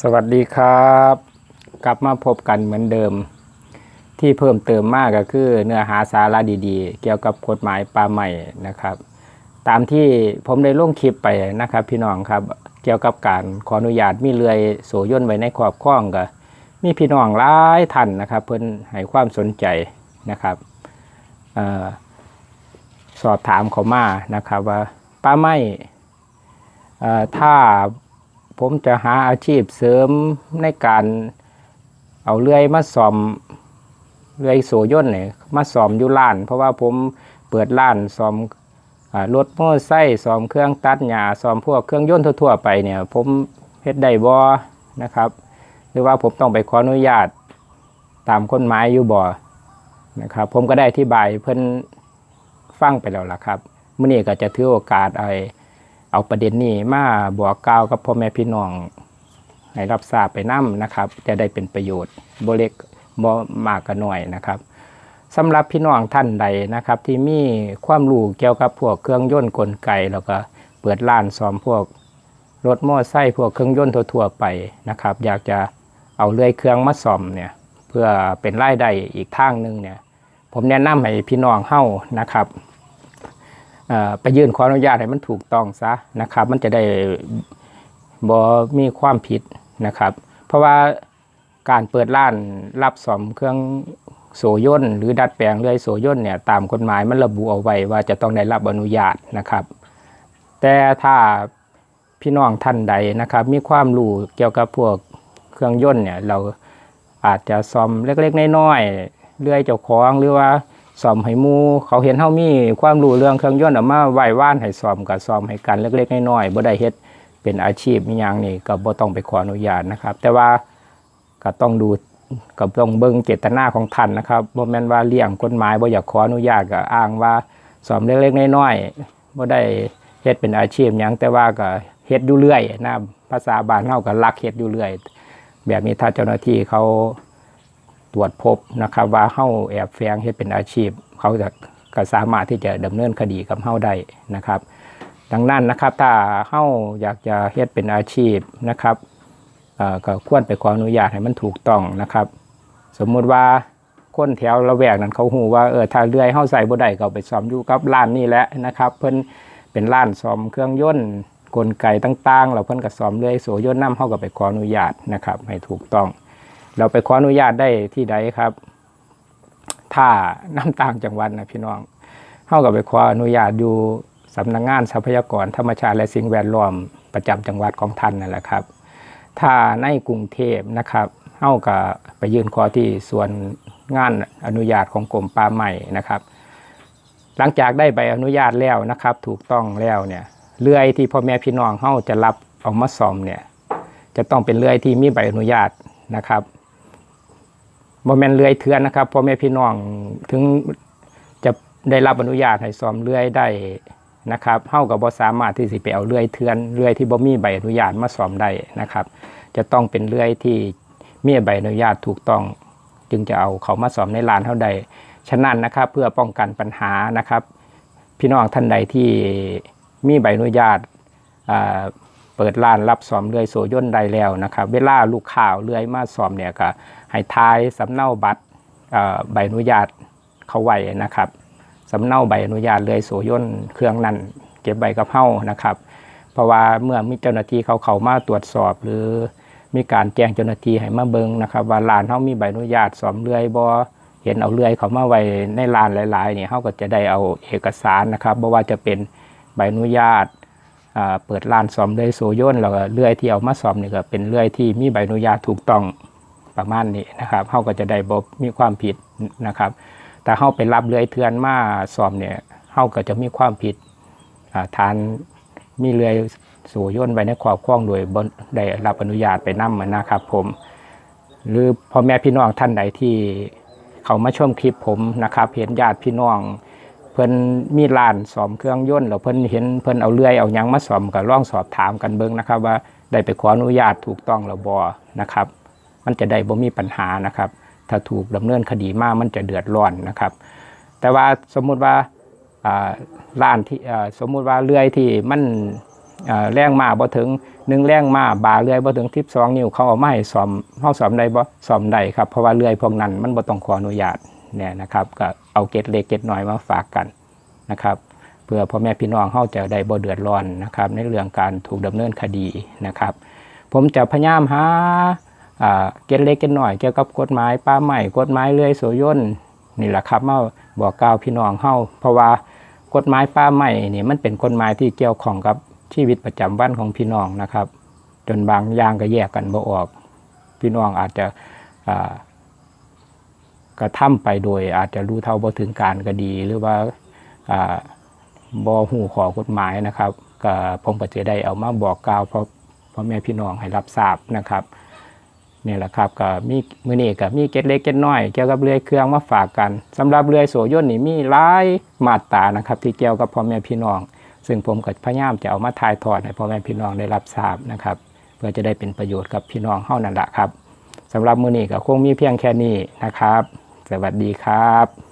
สวัสดีครับ กลับมาพบกันเหมือนเดิม ที่เพิ่มเติมมากก็คือเนื้อหาสาระดีๆ เกี่ยวกับกฎหมายป่าใหม่นะครับ ตามที่ผมได้ลงคลิปไปนะครับ พี่น้องครับเกี่ยวกับการขออนุญาตมีเรือยโสย่นไว้ในครอบครองก็มีพี่น้องหลายท่านนะครับ เพิ่นให้ความสนใจนะครับออสอบถามเขามานะครับว่าป่าไม่ถ้า ผมจะหาอาชีพเสริมในการเอาเลื่อยมาซ่อมเลื่อยโสย่นเนี่ยมาซ่อมอยู่ร้าน เพราะว่าผมเปิดร้านซ่อมรถมอไซค์ซ่อมเครื่องตัดหญ้าซ่อมพวกเครื่องยนต์ทั่วๆไปเนี่ยผมเฮ็ดได้บ่นะครับ หรือว่าผมต้องไปขออนุญาตตามกฎหมายอยู่บ่นะครับ ผมก็ได้อธิบายเพิ่นฟังไปแล้วล่ะครับมื้อนี้ก็จะถือโอกาสไอ เอาประเด็นนี้มาบอกกล่าวกับพ่อแม่พี่น้องให้รับทราบไปนํนะครับ จะได้เป็นประโยชน์บเล็กบมากก็น้อยนะครับสำหรับพี่น้องท่านใดนะครับ ที่มีความรู้เกี่ยวกับพวกเครื่องยนต์กลไกแล้วก็เปิดร้านซ่อมพวกรถมอไซค์พวกเครื่องยนต์ทั่วๆไปนะครับ อยากจะเอาเลื่อยเครื่องมาซ่อมเนี่ยเพื่อเป็นรายได้อีกทางหนึงเนี่ย ผมแนะนำให้พี่น้องเฮ้านะครับ ไปยื่นขออนุญาตให้มันถูกต้องซะนะครับ มันจะได้บ่มีความผิดนะครับ เพราะว่าการเปิดร้านรับสอมเครื่องโสยนหรือดัดแปลงเรื่อยโสยนเนี่ยตามกฎหมายมันระบุเอาไว้ว่าจะต้องได้รับอนุญาตนะครับ แต่ถ้าพี่น้องท่านใดนะครับ มีความรู้เกี่ยวกับพวกเครื่องยนต์เนี่ยเราอาจจะซ่อมเล็กๆน้อยๆเรื่อยเจ้าของหรือว่า ซ่อมให้หมูเขาเห็นเฮามีความรู้เรื่องเครื่องยนต์เอามาไหว้ว่านให้ซ่อมก็ซ่อมให้กันเล็กๆน้อยๆบ่ได้เฮ็ดเป็นอาชีพมีหยังนี่ก็บ่ต้องไปขออนุญาตนะครับ แต่ว่าก็ต้องดูก็ต้องเบิ่งเจตนาของท่านนะครับบ่แม่นว่าเลี่ยงกฎหมายบ่อยากขออนุญาตก็อ้างว่าซ่อมเล็กๆน้อยๆบ่ได้เฮ็ดเป็นอาชีพหยังแต่ว่าก็เฮ็ดอยู่เรื่อยนะภาษาบ้านเฮาก็ลักเฮ็ดอยู่เรื่อย แบบนี้ถ้าเจ้าหน้าที่เขา ตรวจพบนะครับว่าเฮาแอบแฝงเฮ็ดเป็นอาชีพ เขาจะก็สามารถที่จะดำเนินคดีกับเฮาได้นะครับ ดังนั้นนะครับถ้าเฮาอยากจะเฮ็ดเป็นอาชีพนะครับก็ควรไปขออนุญาตให้มันถูกต้องนะครับ สมมุติว่าคนแถวละแวกนั้นเขาฮู้ว่าเออถ้าเลื่อยเฮาใส่บ่ได้ก็ไปซ่อมอยู่กับร้านนี่แหละนะครับ เพิ่นเป็นร้านซ่อมเครื่องยนต์กลไกต่างๆแล้วเพิ่นก็ซ่อมเลื่อยโสยนต์นํเฮาก็ไปขออนุญาตนะครับให้ถูกต้อง เราไปขออนุญาตได้ที่ใดครับ ถ้าน้ำต่างจังหวัดนะพี่น้องเฮากับไปขออนุญาตอยู่สำนักงงานทรัพยากรธรรมชาติและสิ่งแวดล้อมประจำจังหวัดของท่านนั่นแหละครับ ถ้าในกรุงเทพนะครับเฮากับไปยื่นขอที่ส่วนงานอนุญาตของกรมป่าไม้นะครับ หลังจากได้ใบอนุญาตแล้วนะครับ ถูกต้องแล้วเนี่ยเลื่อยที่พ่อแม่พี่น้องเฮาจะรับเอามาซ่อมเนี่ยจะต้องเป็นเลื่อยที่มีใบอนุญาตนะครับ บ่แม่นเลื่อยเถื่อนนะครับพ่อแม่พี่น้องถึงจะได้รับอนุญาตให้ซ่อมเลื่อยได้นะครับเฮาก็บ่สามารถที่สิไปเอาเลื่อยเถื่อนเลื่อยที่บ่มีใบอนุญาตมาซ่อมได้นะครับ จะต้องเป็นเลื่อยที่มีใบอนุญาตถูกต้อง จึงจะเอาเขามาซ่อมในร้านเฮาได้ฉะนั้นนะครับเพื่อป้องกันปัญหานะครับ พี่น้องท่านใดที่มีใบอนุญาตอ่า เปิดร้านรับซ่อมเลื่อยโสยนได้แล้วนะครับเวลาลูกค้าเอาเลื่อยมาซ่อมเนี่ยก็ให้ทายสำเนาบัตรใบอนุญาตเขาไว้นะครับสำเนาใบอนุญาตเลยโสยนเครื่องนั้นเก็บใบกับเฮานะครับ เพราะว่าเมื่อมีเจ้าหน้าที่เขาเข้ามาตรวจสอบหรือมีการแจ้งเจ้าหน้าที่ให้มาเบิงนะครับ ว่าร้านเฮามีใบอนุญาตสอมเลื่อยบ่เห็นเอาเลื่อยเขามาไว้ในร้านหลายๆเนี่ยเฮาก็จะได้เอาเอกสารนะครับบ่ว่าจะเป็นใบอนุญาต เปิดร้านซ่อมเลื่อยโสยนแล้วก็เลื่อยที่เอามาซ่อมนี่ก็เป็นเลื่อยที่มีใบอนุญาตถูกต้องประมาณนี้นะครับเขาก็จะได้บบมีความผิดนะครับ แต่เขาไปรับเลื่อยเทือนมาสอบเนี่ยเขาก็จะมีความผิดอ่าฐานมีเลื่อยสู่ย่นไว้ในครอบครองโดยได้รับอนุญาตไปนั่นะครับ ผม หรือพ่อแม่พี่น้องท่านใดที่เขามาชมคลิปผมนะครับเห็นญาติพี่น้อง พิ่นมีร้านสอมเครื่องยนต์แล้วเพิ่นเห็นเพิ่นเอาเลื่อยเอายังมาสอมก็ลองสอบถามกันเบิ่งนะครับ ว่าได้ไปขออนุญาตถูกต้องหรือบ่นะครับ มันจะได้บ่มีปัญหานะครับ ถ้าถูกดำเนินคดีมากมันจะเดือดร้อนนะครับ แต่ว่าสมมุติว่าอ่านที่สมมุติว่าเลื่อยที่มันเอ่อแรงมาบ่ถึงหนึ่งแรงมาบาเลื่อยบ่ถึง12นิ้วเขาเอามาให้ซ่อมเฮาซ่อมได้บ่ซ่อมได้ครับเพราะว่าเลื่อยพวกนั้นมันบ่ต้องขออนุญาต เนี่ยนะครับก็เอาเกร็ดเล็กเกร็ดน้อยมาฝากกันนะครับเพื่อพ่อแม่พี่น้องเฮาจะได้บ่เดือดร้อนนะครับในเรื่องการถูกดำเนินคดีนะครับ ผมจะพยายามหาเกร็ดเล็กเกร็ดน้อยเกี่ยวกับกฎหมายป่าไม้กฎหมายเลื่อยโสยนนี่แหละครับมาบอกกล่าวพี่น้องเฮาเพราะว่ากฎหมายป่าไม้นี่มันเป็นกฎหมายที่เกี่ยวข้องกับชีวิตประจำวันของพี่น้องนะครับ จนบางอย่างก็แยกกันบ่ออก พี่น้องอาจจะ กระทำไปโดยอาจจะรู้เท่าบ่ถึงการก็ดี หรือว่าอ่าบ่หูขอกฎหมายนะครับก็ผมก็จะได้เอามาบอกกล่าวพ่อพ่อแม่พี่น้องให้รับทราบนะครับนี่แหละครับก็มีมื้อนี้ก็มีเก็ดเล็กเก็ดน้อยเกี่ยวกับเรือยเครื่องมาฝากกันสำหรับเรือยโสยนนี่มีหลายมาตรานะครับ ที่เกี่ยวกับพ่อแม่พี่น้อง ซึ่งผมก็พยายามจะเอามาถ่ายทอดให้พ่อแม่พี่น้องได้รับทราบนะครับ เพื่อจะได้เป็นประโยชน์กับพี่น้องเฮานั่นแหละครับสำหรับมื้อนี้ก็คงมีเพียงแค่นี้นะครับ สวัสดีครับ